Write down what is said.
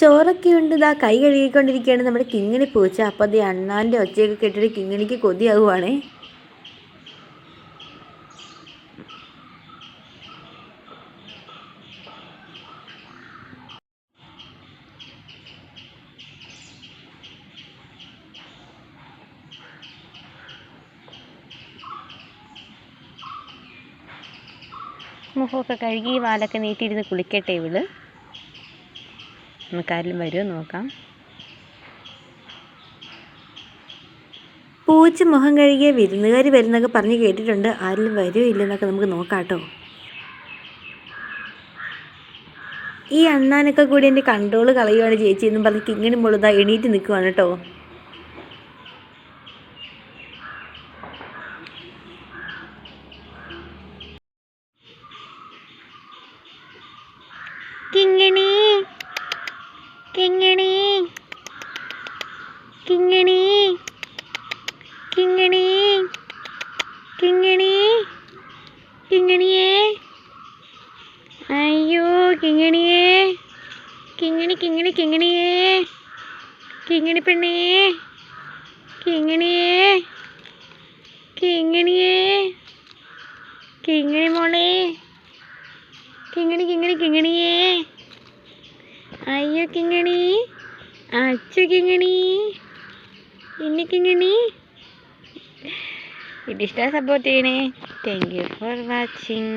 ചോറൊക്കെ ഉണ്ട് ഇതാ കൈ കഴുകിക്കൊണ്ടിരിക്കുകയാണ് നമ്മുടെ കിങ്ങിണി പൂച്ച. അപ്പോൾ അത് അണ്ണാന്റെ ഒച്ചയൊക്കെ കേട്ടിട്ട് കിങ്ങിണിക്ക് കൊതിയാവുകയാണേ മുഖമൊക്കെ കഴുകി വാലൊക്കെ നീട്ടിയിരുന്ന് കുളിക്കട്ടെ ഇവൾ? നമുക്കാരെങ്കിലും വരുമോ നോക്കാം. പൂച്ച മുഖം കഴുകിയ വിരുന്നുകാർ വരുന്നൊക്കെ പറഞ്ഞ് കേട്ടിട്ടുണ്ട്. ആരെങ്കിലും വരുമോ ഇല്ലെന്നൊക്കെ നമുക്ക് നോക്കാം കേട്ടോ. ഈ അണ്ണാനൊക്കെ കൂടി എന്റെ കൺട്രോൾ കളയുവാണ് ചേച്ചി എന്നും പറഞ്ഞ് കിങ്ങിണി മുളുതാ എണീറ്റ് നിൽക്കുവാണ് കേട്ടോ കിങ്ങിണി കിങ്ങിണി. കിങ്ങിണി. കിങ്ങിണി. കിങ്ങിണി. കിങ്ങിണിയേ. അയ്യോ കിങ്ങിണിയേ. കിങ്ങിണി കിങ്ങിണി കിങ്ങിണിയേ. കിങ്ങിണി പെണ്ണേ. കിങ്ങിണിയേ. കിങ്ങിണിയേ. കിങ്ങിണി മോളെ. കിങ്ങിണി കിങ്ങിണി കിങ്ങിണിയേ. അയ്യോ കിങ്ങിണി. അച്ചു കിങ്ങണി. ഇനി കിങ്ങണി. ഇത് ഇഷ്ടമായി സപ്പോർട്ട് ചെയ്യണേ. Thank you for watching